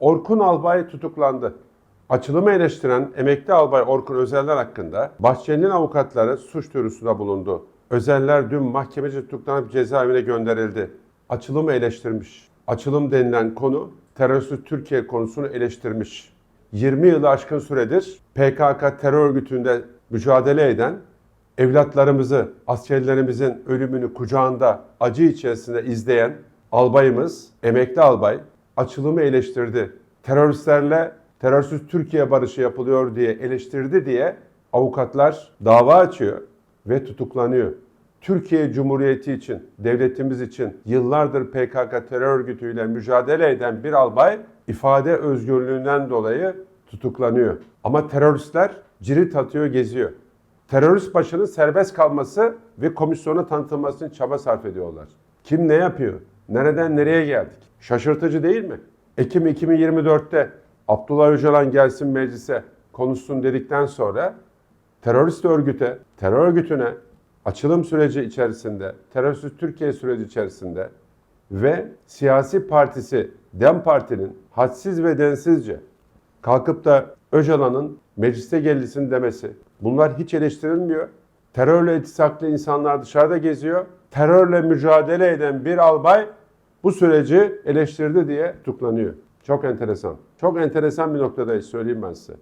Orkun Albay tutuklandı. Açılımı eleştiren emekli albay Orkun Özeller hakkında Bahçeli'nin avukatları suç duyurusunda bulundu. Özeller dün mahkemece tutuklanıp cezaevine gönderildi. Açılımı eleştirmiş. Açılım denilen konu terörsüz Türkiye konusunu eleştirmiş. 20 yılı aşkın süredir PKK terör örgütünde mücadele eden evlatlarımızı, askerlerimizin ölümünü kucağında acı içerisinde izleyen albayımız, emekli albay açılımı eleştirdi. Teröristlerle terörsüz Türkiye barışı yapılıyor diye eleştirdi diye avukatlar dava açıyor ve tutuklanıyor. Türkiye Cumhuriyeti için, devletimiz için yıllardır PKK terör örgütüyle mücadele eden bir albay ifade özgürlüğünden dolayı tutuklanıyor. Ama teröristler cirit atıyor, geziyor. Terörist başının serbest kalması ve komisyona tanıtılması için çaba sarf ediyorlar. Kim ne yapıyor? Nereden nereye geldik? Şaşırtıcı değil mi? Ekim 2024'te Abdullah Öcalan gelsin meclise konuşsun dedikten sonra terörist örgüte, terör örgütüne açılım süreci içerisinde, terörsüz Türkiye süreci içerisinde ve siyasi partisi DEM Parti'nin hadsiz ve densizce kalkıp da Öcalan'ın mecliste gelsin demesi. Bunlar hiç eleştirilmiyor. Terörle iltisaklı insanlar dışarıda geziyor. Terörle mücadele eden bir albay bu süreci eleştirdi diye tutuklanıyor. Çok enteresan. Çok enteresan bir noktadayız söyleyeyim ben size.